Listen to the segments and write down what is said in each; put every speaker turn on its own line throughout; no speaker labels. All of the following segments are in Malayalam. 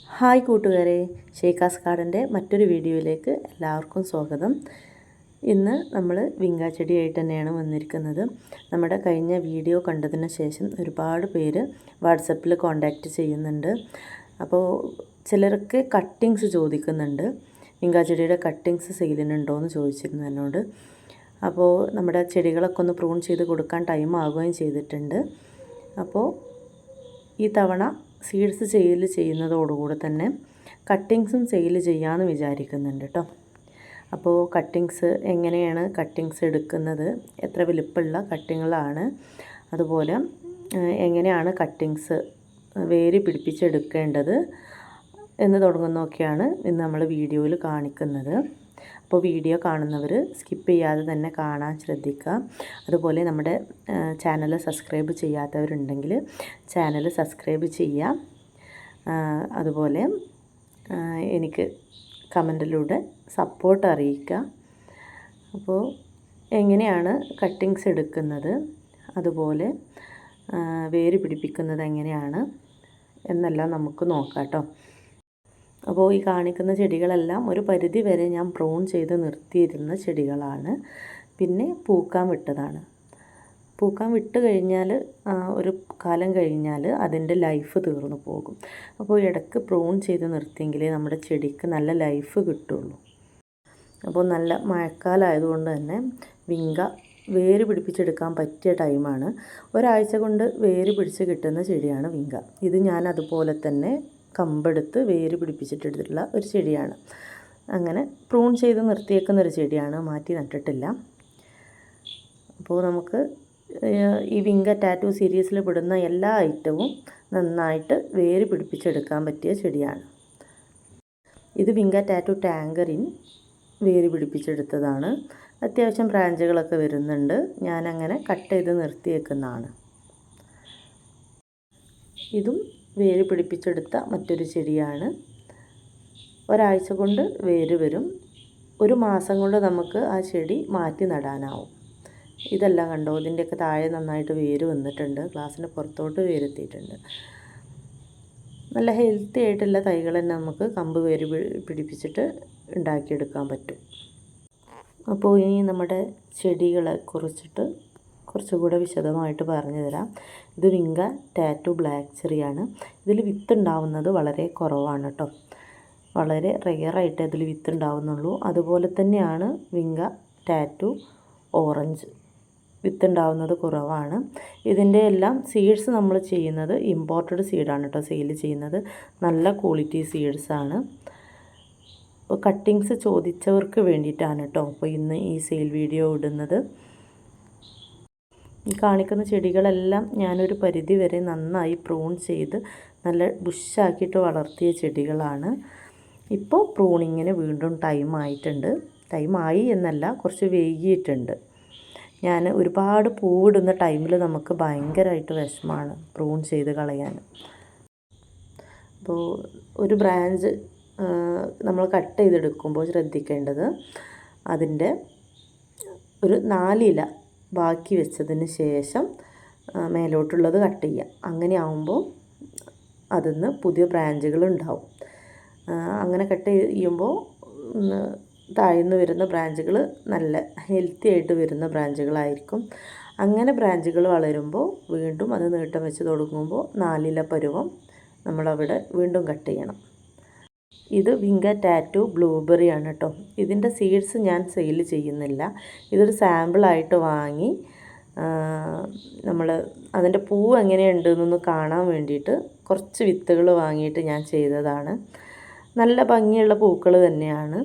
ഹായ് കൂട്ടുകാരെ ഷേക്കാസ് ഗാർഡന്റെ മറ്റൊരു വീഡിയോയിലേക്ക് എല്ലാവർക്കും സ്വാഗതം. ഇന്ന് നമ്മൾ വിങ്കാ ചെടിയായിട്ട് തന്നെയാണ് വന്നിരിക്കുന്നത്. നമ്മുടെ കഴിഞ്ഞ വീഡിയോ കണ്ടതിന് ശേഷം ഒരുപാട് പേര് വാട്സപ്പിൽ കോണ്ടാക്റ്റ് ചെയ്യുന്നുണ്ട്. അപ്പോൾ ചിലർക്ക് കട്ടിങ്സ് ചോദിക്കുന്നുണ്ട്. വിങ്കാ ചെടിയുടെ കട്ടിങ്സ് സെയിലിനുണ്ടോ എന്ന് ചോദിച്ചിരുന്നു എന്നോട്. അപ്പോൾ നമ്മുടെ ചെടികളൊക്കെ ഒന്ന് പ്രൂൺ ചെയ്ത് കൊടുക്കാൻ ടൈം ആകുകയും ചെയ്തിട്ടുണ്ട്. അപ്പോൾ ഈ തവണ സീഡ്സ് സെയിൽ ചെയ്യുന്നതോടുകൂടെ തന്നെ കട്ടിങ്സും സെയിൽ ചെയ്യാമെന്ന് വിചാരിക്കുന്നുണ്ട് കേട്ടോ അപ്പോൾ കട്ടിങ്സ് എങ്ങനെയാണ് കട്ടിങ്സ് എടുക്കുന്നത്? എത്ര വലിപ്പമുള്ള കട്ടിങ്ങുകളാണ് അതുപോലെ എങ്ങനെയാണ് കട്ടിങ്സ് വേര് പിടിപ്പിച്ചെടുക്കേണ്ടത്? എന്ന് തുടങ്ങുന്നതൊക്കെയാണ് ഇന്ന് നമ്മൾ വീഡിയോയിൽ കാണിക്കുന്നത്. അപ്പോൾ വീഡിയോ കാണുന്നവർ സ്കിപ്പ് ചെയ്യാതെ തന്നെ കാണാൻ ശ്രദ്ധിക്കുക. അതുപോലെ നമ്മുടെ ചാനൽ സബ്സ്ക്രൈബ് ചെയ്യാത്തവരുണ്ടെങ്കിൽ ചാനൽ സബ്സ്ക്രൈബ് ചെയ്യാം അതുപോലെ എനിക്ക് കമന്റിലൂടെ സപ്പോർട്ട് അറിയിക്കുക. അപ്പോൾ എങ്ങനെയാണ് കട്ടിങ്സ് എടുക്കുന്നത്? അതുപോലെ വേര് പിടിപ്പിക്കുന്നത് എങ്ങനെയാണ്? എന്നെല്ലാം നമുക്ക് നോക്കാം കേട്ടോ. അപ്പോൾ ഈ കാണിക്കുന്ന ചെടികളെല്ലാം ഒരു പരിധി വരെ ഞാൻ പ്രൂൺ ചെയ്ത് നിർത്തിയിരുന്ന ചെടികളാണ്. പിന്നെ പൂക്കാൻ വിട്ടതാണ്. പൂക്കാൻ വിട്ട് കഴിഞ്ഞാൽ ഒരു കാലം കഴിഞ്ഞാൽ അതിന്റെ ലൈഫ് തീർന്നു പോകും. അപ്പോൾ ഇടയ്ക്ക് പ്രൂൺ ചെയ്ത് നിർത്തിയെങ്കിലേ നമ്മുടെ ചെടിക്ക് നല്ല ലൈഫ് കിട്ടുള്ളൂ. അപ്പോൾ നല്ല മഴക്കാലമായതുകൊണ്ട് തന്നെ വിങ്ക വേര് പിടിപ്പിച്ചെടുക്കാൻ പറ്റിയ ടൈമാണ് ഒരാഴ്ച കൊണ്ട് വേര് പിടിച്ച് കിട്ടുന്ന ചെടിയാണ് വിങ്ക. ഇത് ഞാൻ അതുപോലെ തന്നെ കമ്പെടുത്ത് വേര് പിടിപ്പിച്ചിട്ടെടുത്തിട്ടുള്ള ഒരു ചെടിയാണ്. അങ്ങനെ പ്രൂൺ ചെയ്ത് നിർത്തിയേക്കുന്ന ഒരു ചെടിയാണ്. മാറ്റി നട്ടിട്ടില്ല. അപ്പോൾ നമുക്ക് ഈ വിങ്ക ടാറ്റു സീരീസിൽ പെടുന്ന എല്ലാ ഐറ്റവും നന്നായിട്ട് വേര് പിടിപ്പിച്ചെടുക്കാൻ പറ്റിയ ചെടിയാണ്. ഇത് വിങ്ക ടാറ്റു ടാങ്കറിൻ വേര് പിടിപ്പിച്ചെടുത്തതാണ്. അത്യാവശ്യം ബ്രാഞ്ചുകളൊക്കെ വരുന്നുണ്ട്. ഞാനങ്ങനെ കട്ട് ചെയ്ത് നിർത്തിയേക്കുന്നതാണ്. ഇതും വേര് പിടിപ്പിച്ചെടുത്ത മറ്റൊരു ചെടിയാണ്. ഒരാഴ്ച കൊണ്ട് വേര് വരും. ഒരു മാസം കൊണ്ട് നമുക്ക് ആ ചെടി മാറ്റി നടാനാവും. ഇതെല്ലാം കണ്ടോ? ഇതിന്റെയൊക്കെ താഴെ നന്നായിട്ട് വേര് വന്നിട്ടുണ്ട്. ഗ്ലാസ്സിന് പുറത്തോട്ട് വേരെത്തിയിട്ടുണ്ട്. നല്ല ഹെൽത്തി ആയിട്ടുള്ള തൈകൾ തന്നെ നമുക്ക് കമ്പ് വേര് പിടിപ്പിച്ചിട്ട് ഉണ്ടാക്കിയെടുക്കാൻ പറ്റും. അപ്പോൾ ഇനി നമ്മുടെ ചെടികളെ കുറിച്ചിട്ട് കുറച്ചുകൂടെ വിശദമായിട്ട് പറഞ്ഞു തരാം ഇത് വിങ്ക ടാറ്റു ബ്ലാക്ക് ചെറിയാണ്. ഇതിൽ വിത്ത് ഉണ്ടാവുന്നത് വളരെ കുറവാണ് കേട്ടോ വളരെ റെയറായിട്ട് ഇതിൽ വിത്ത് ഉണ്ടാവുന്നുള്ളൂ. അതുപോലെ തന്നെയാണ് വിങ്ക ടാറ്റു ഓറഞ്ച് വിത്ത് ഉണ്ടാവുന്നത് കുറവാണ്. ഇതിന്റെ എല്ലാം സീഡ്സ് നമ്മൾ ചെയ്യുന്നത് ഇമ്പോർട്ടഡ് സീഡാണ് കേട്ടോ സെയിൽ ചെയ്യുന്നത്. നല്ല ക്വാളിറ്റി സീഡ്സാണ് കട്ടിങ്സ് ചോദിച്ചവർക്ക് വേണ്ടിയിട്ടാണ് കേട്ടോ അപ്പോൾ ഇന്ന് ഈ സെയിൽ വീഡിയോ ഇടുന്നത്. ഈ കാണിക്കുന്ന ചെടികളെല്ലാം ഞാനൊരു പരിധി വരെ നന്നായി പ്രൂൺ ചെയ്ത് നല്ല ബുഷാക്കിയിട്ട് വളർത്തിയ ചെടികളാണ്. ഇപ്പോൾ പ്രൂണിങ്ങിന് വീണ്ടും ടൈം ആയിട്ടുണ്ട്. ടൈം ആയി എന്നല്ല കുറച്ച് വൈകിയിട്ടുണ്ട്. ഞാൻ ഒരുപാട് പൂവിടുന്ന ടൈമിൽ നമുക്ക് ഭയങ്കരമായിട്ട് വിഷമാണ് പ്രൂൺ ചെയ്ത് കളയാൻ അപ്പോൾ ഒരു ബ്രാഞ്ച് നമ്മൾ കട്ട് ചെയ്തെടുക്കുമ്പോൾ ശ്രദ്ധിക്കേണ്ടത് അതിന്റെ ഒരു നാലില ബാക്കി വെച്ചതിന് ശേഷം മേലോട്ടുള്ളത് കട്ട് ചെയ്യുക അങ്ങനെ ആവുമ്പോൾ അതിൽ നിന്ന് പുതിയ ബ്രാഞ്ചുകൾ ഉണ്ടാവും അങ്ങനെ കട്ട് ചെയ്യുമ്പോൾ താഴ്ന്നു വരുന്ന ബ്രാഞ്ചുകൾ നല്ല ഹെൽത്തി ആയിട്ട് വരുന്ന ബ്രാഞ്ചുകളായിരിക്കും. അങ്ങനെ ബ്രാഞ്ചുകൾ വളരുമ്പോൾ വീണ്ടും അത് നീട്ടം വെച്ച് തുടങ്ങുമ്പോൾ നാലില പരുവം നമ്മളവിടെ വീണ്ടും കട്ട് ചെയ്യണം. ഇത് വിങ്ക ടാറ്റു ബ്ലൂബെറി ആണ് കേട്ടോ ഇതിന്റെ സീഡ്സ് ഞാൻ സെയിൽ ചെയ്യുന്നില്ല. ഇതൊരു സാമ്പിളായിട്ട് വാങ്ങി നമ്മൾ അതിന്റെ പൂവ് എങ്ങനെയുണ്ട് എന്നൊന്ന് കാണാൻ വേണ്ടിയിട്ട് കുറച്ച് വിത്തുകൾ വാങ്ങിയിട്ട് ഞാൻ ചെയ്തതാണ്. നല്ല ഭംഗിയുള്ള പൂക്കൾ തന്നെയാണ്.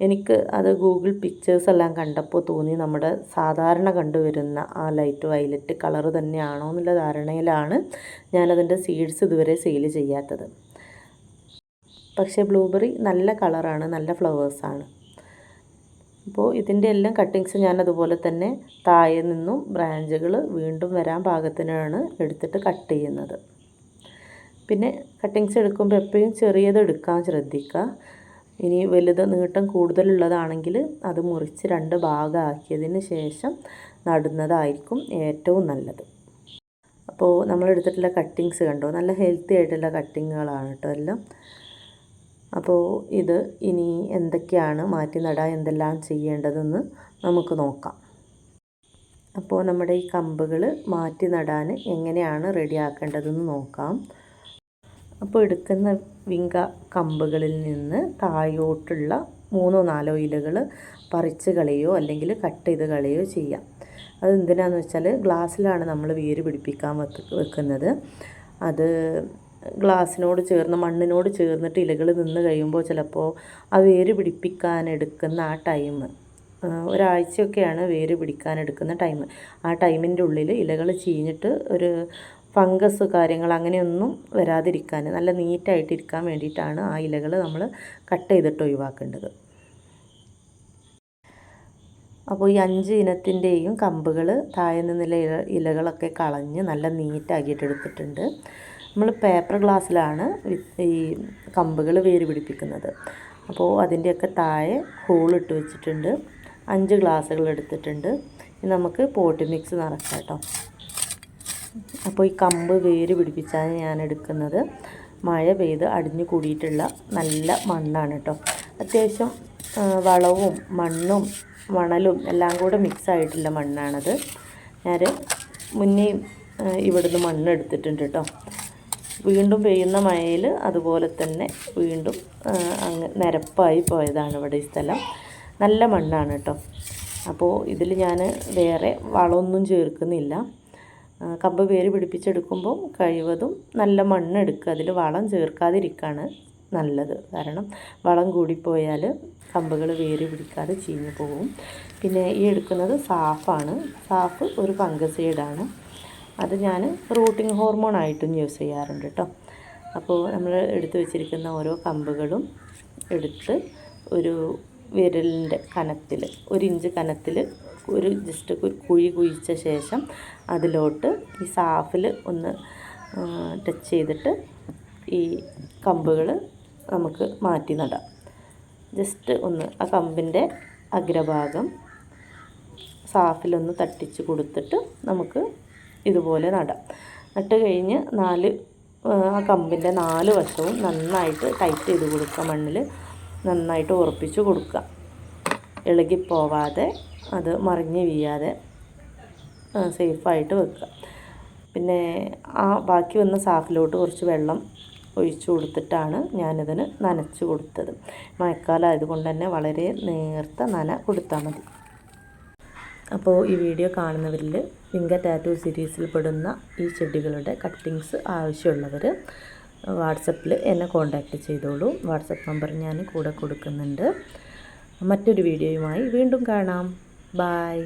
എനിക്ക് അത് ഗൂഗിൾ പിക്ചേഴ്സ് എല്ലാം കണ്ടപ്പോൾ തോന്നി നമ്മുടെ സാധാരണ കണ്ടുവരുന്ന ആ ലൈറ്റ് വയലറ്റ് കളർ തന്നെയാണോ എന്നുള്ള ധാരണയിലാണ് ഞാനതിന്റെ സീഡ്സ് ഇതുവരെ സെയിൽ ചെയ്യാത്തത്. പക്ഷേ ബ്ലൂബെറി നല്ല കളറാണ് നല്ല ഫ്ലവേഴ്സാണ്. അപ്പോൾ ഇതിന്റെ എല്ലാം കട്ടിങ്സ് ഞാൻ അതുപോലെ തന്നെ താഴെ നിന്നും ബ്രാഞ്ചുകൾ വീണ്ടും വരാൻ പാകത്തിനാണ് എടുത്തിട്ട് കട്ട് ചെയ്യുന്നത്. പിന്നെ കട്ടിങ്സ് എടുക്കുമ്പോൾ എപ്പോഴും ചെറിയത് എടുക്കാൻ ശ്രദ്ധിക്കുക. ഇനി വലുത് നീട്ടം കൂടുതലുള്ളതാണെങ്കിൽ അത് മുറിച്ച് രണ്ട് ഭാഗമാക്കിയതിന് ശേഷം നടുന്നതായിരിക്കും ഏറ്റവും നല്ലത്. അപ്പോൾ നമ്മൾ എടുത്തിട്ടുള്ള കട്ടിങ്സ് കണ്ടോ? നല്ല ഹെൽത്തി ആയിട്ടുള്ള കട്ടിങ്ങുകളാണ് കേട്ടോ എല്ലാം. അപ്പോൾ ഇത് ഇനി എന്തൊക്കെയാണ് മാറ്റി നടാൻ എന്തെല്ലാം ചെയ്യേണ്ടതെന്ന് നമുക്ക് നോക്കാം. അപ്പോൾ നമ്മുടെ ഈ കമ്പുകൾ മാറ്റി നടാൻ എങ്ങനെയാണ് റെഡിയാക്കേണ്ടതെന്ന് നോക്കാം. അപ്പോൾ എടുക്കുന്ന വിങ്ക കമ്പുകളിൽ നിന്ന് താഴോട്ടുള്ള മൂന്നോ നാലോ ഇലകൾ പറിച്ച് കളയോ അല്ലെങ്കിൽ കട്ട് ചെയ്ത് കളയോ ചെയ്യാം. അത് എന്തിനാണെന്ന് വെച്ചാൽ ഗ്ലാസ്സിലാണ് നമ്മൾ വേര് പിടിപ്പിക്കാൻ വെക്കുന്നത്. അത് ഗ്ലാസ്സിനോട് ചേർന്ന് മണ്ണിനോട് ചേർന്നിട്ട് ഇലകൾ നിന്ന് കഴിയുമ്പോൾ ചിലപ്പോൾ ആ വേര് പിടിപ്പിക്കാൻ എടുക്കുന്ന ആ ടൈം. ഒരാഴ്ചയൊക്കെയാണ് വേര് പിടിക്കാൻ എടുക്കുന്ന ടൈം. ആ ടൈമിന്റെ ഉള്ളിൽ ഇലകൾ ചീഞ്ഞിട്ട് ഒരു ഫംഗസ് കാര്യങ്ങൾ അങ്ങനെയൊന്നും വരാതിരിക്കാൻ നല്ല നീറ്റായിട്ടിരിക്കാൻ വേണ്ടിയിട്ടാണ് ആ ഇലകൾ നമ്മൾ കട്ട് ചെയ്തിട്ട് ഒഴിവാക്കേണ്ടത്. അപ്പോൾ ഈ അഞ്ച് ഇനത്തിന്റെയും കമ്പുകൾ താഴെ നിന്നുള്ള ഇല ഇലകളൊക്കെ കളഞ്ഞ് നല്ല നീറ്റാക്കിയിട്ട് എടുത്തിട്ടുണ്ട്. നമ്മൾ പേപ്പർ ഗ്ലാസ്സിലാണ് ഈ കമ്പുകൾ വേര് പിടിപ്പിക്കുന്നത്. അപ്പോൾ അതിന്റെയൊക്കെ താഴെ ഹോളിട്ട് വെച്ചിട്ടുണ്ട്. അഞ്ച് ഗ്ലാസ്സുകൾ എടുത്തിട്ടുണ്ട്. നമുക്ക് പോട്ടി മിക്സ് നിറക്കാം കേട്ടോ അപ്പോൾ ഈ കമ്പ് വേര് പിടിപ്പിച്ചാണ് ഞാൻ എടുക്കുന്നത്. മഴ പെയ്ത് അടിഞ്ഞു കൂടിയിട്ടുള്ള നല്ല മണ്ണാണ് കേട്ടോ അത്യാവശ്യം വളവും മണ്ണും മണലും എല്ലാം കൂടെ മിക്സ് ആയിട്ടുള്ള മണ്ണാണത്. ഞാൻ മുന്നേയും ഇവിടുന്ന് മണ്ണ് എടുത്തിട്ടുണ്ട് കേട്ടോ വീണ്ടും പെയ്യുന്ന മഴയിൽ അതുപോലെ തന്നെ വീണ്ടും അങ്ങ് നിരപ്പായി പോയതാണ് ഇവിടെ ഈ സ്ഥലം. നല്ല മണ്ണാണ് കേട്ടോ. അപ്പോൾ ഇതിൽ ഞാൻ വേറെ വളമൊന്നും ചേർക്കുന്നില്ല. കമ്പ് വേര് പിടിപ്പിച്ചെടുക്കുമ്പോൾ കഴിവതും നല്ല മണ്ണ് എടുക്കുക അതിൽ വളം ചേർക്കാതിരിക്കുകയാണ് നല്ലത്. കാരണം വളം കൂടിപ്പോയാൽ കമ്പുകൾ വേര് പിടിക്കാതെ ചീഞ്ഞു പോകും പിന്നെ ഈ എടുക്കുന്നത് സാഫാണ്. സാഫ് ഒരു ഫംഗസൈഡാണ് അത് ഞാൻ റൂട്ടിംഗ് ഹോർമോൺ ആയിട്ടും യൂസ് ചെയ്യാറുണ്ട് കേട്ടോ അപ്പോൾ നമ്മൾ എടുത്തു വെച്ചിരിക്കുന്ന ഓരോ കമ്പുകളും എടുത്ത് ഒരു വിരലിന്റെ കനത്തിൽ ഒരു ഇഞ്ച് കനത്തിൽ ഒരു ജസ്റ്റ് ഒരു കുഴി കുഴിച്ച ശേഷം അതിലോട്ട് ഈ സാഫിൽ ഒന്ന് ടച്ച് ചെയ്തിട്ട് ഈ കമ്പുകൾ നമുക്ക് മാറ്റി നടാം. ജസ്റ്റ് ഒന്ന് ആ കമ്പിന്റെ അഗ്രഭാഗം സാഫിലൊന്ന് തട്ടിച്ച് കൊടുത്തിട്ട് നമുക്ക് ഇതുപോലെ നടാം. നട്ട് കഴിഞ്ഞ് നാല് ആ കമ്പിന്റെ നാല് വശവും നന്നായിട്ട് ടൈറ്റ് ചെയ്ത് കൊടുക്കുക മണ്ണിൽ നന്നായിട്ട് ഉറപ്പിച്ച് കൊടുക്കുക. ഇളകിപ്പോവാതെ അത് മറിഞ്ഞ് വീഴാതെ സേഫായിട്ട് വെക്കുക. പിന്നെ ആ ബാക്കി വന്ന സാഫിലോട്ട് കുറച്ച് വെള്ളം ഒഴിച്ചു കൊടുത്തിട്ടാണ് ഞാനിതിന് നനച്ച് കൊടുത്തത്. മഴക്കാലം ആയതുകൊണ്ട് തന്നെ വളരെ നേർത്ത നന കൊടുത്താൽ മതി. അപ്പോൾ ഈ വീഡിയോ കാണുന്നവരിൽ ഫിംഗർ ടാറ്റു സീരീസിൽ പെടുന്ന ഈ ചെടികളുടെ കട്ടിങ്സ് ആവശ്യമുള്ളവർ വാട്സപ്പിൽ എന്നെ കോൺടാക്റ്റ് ചെയ്തോളൂ. വാട്സപ്പ് നമ്പർ ഞാൻ കൂടെ കൊടുക്കുന്നുണ്ട്. മറ്റൊരു വീഡിയോയുമായി വീണ്ടും കാണാം. ബായ്